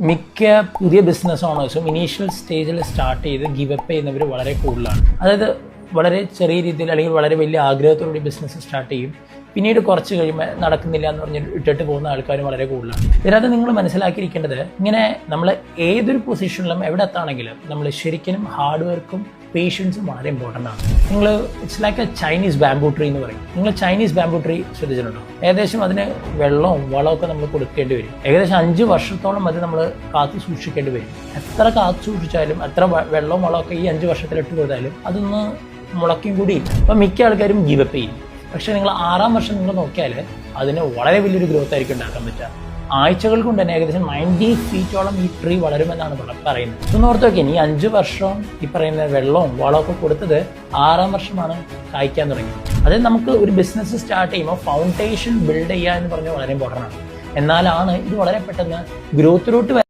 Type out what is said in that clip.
മിക്ക പുതിയ ബിസിനസ് ഓണേഴ്സും ഇനീഷ്യൽ സ്റ്റേജിൽ സ്റ്റാർട്ട് ചെയ്ത് ഗിവ് അപ്പ് ചെയ്യുന്നവർ വളരെ കൂടുതലാണ്. അതായത് വളരെ ചെറിയ രീതിയിൽ അല്ലെങ്കിൽ വളരെ വലിയ ആഗ്രഹത്തോടുകൂടി ബിസിനസ് സ്റ്റാർട്ട് ചെയ്യും. പിന്നീട് കുറച്ച് കഴിയുമ്പോൾ നടക്കുന്നില്ല എന്ന് പറഞ്ഞ് ഇട്ടിട്ട് പോകുന്ന ആൾക്കാർ വളരെ കൂടുതലാണ്. ഇതിനകത്ത് നിങ്ങൾ മനസ്സിലാക്കിയിരിക്കേണ്ടത് ഇങ്ങനെ നമ്മൾ ഏതൊരു പൊസിഷനിലും എവിടെ എത്താണെങ്കിലും നമ്മൾ ശരിക്കും ഹാർഡ് വർക്കും പേഷ്യൻസും വളരെ ഇമ്പോർട്ടന്റ് ആണ്. നിങ്ങൾ it's like a Chinese bamboo tree എന്ന് പറയും. നിങ്ങൾ ചൈനീസ് ബാംബൂ ട്രീ ശ്രദ്ധിച്ചിട്ടുണ്ടോ? ഏകദേശം അതിന് വെള്ളവും വളമൊക്കെ നമ്മൾ കൊടുക്കേണ്ടി വരും. ഏകദേശം അഞ്ച് വർഷത്തോളം അത് നമ്മൾ കാത്തു സൂക്ഷിക്കേണ്ടി വരും. എത്ര കാത്തു സൂക്ഷിച്ചാലും എത്ര വെള്ളവും വളമൊക്കെ ഈ അഞ്ച് വർഷത്തിലിട്ട് കൊടുത്താലും അതൊന്ന് മുളക്കും കൂടി. അപ്പം മിക്ക ആൾക്കാരും ഗീവപ്പ് ചെയ്യും. പക്ഷേ നിങ്ങൾ ആറാം വർഷം നിങ്ങൾ നോക്കിയാൽ അതിന് വളരെ വലിയൊരു ഗ്രോത്ത് ആയിരിക്കും ഉണ്ടാക്കാൻ പറ്റുക. ആഴ്ചകൾ കൊണ്ട് തന്നെ ഏകദേശം നയന്റി ഫീറ്റോളം ഈ ട്രീ വളരുമെന്നാണ് പറ- പറയുന്നത്. ഇതൊന്ന് ഓർത്ത് നോക്കിയാൽ ഈ അഞ്ച് വർഷം ഈ പറയുന്ന വെള്ളവും വളമൊക്കെ കൊടുത്തത് ആറാം വർഷമാണ് കായ്ക്കാൻ തുടങ്ങിയത്. അതായത് നമുക്ക് ഒരു ബിസിനസ് സ്റ്റാർട്ട് ചെയ്യുമ്പോൾ ഫൗണ്ടേഷൻ ബിൽഡ് ചെയ്യുക എന്ന് പറഞ്ഞാൽ വളരെ ഇമ്പോർട്ടന്റ് ആണ്. എന്നാലാണ് ഇത് വളരെ പെട്ടെന്ന് ഗ്രോത്തിലോട്ട്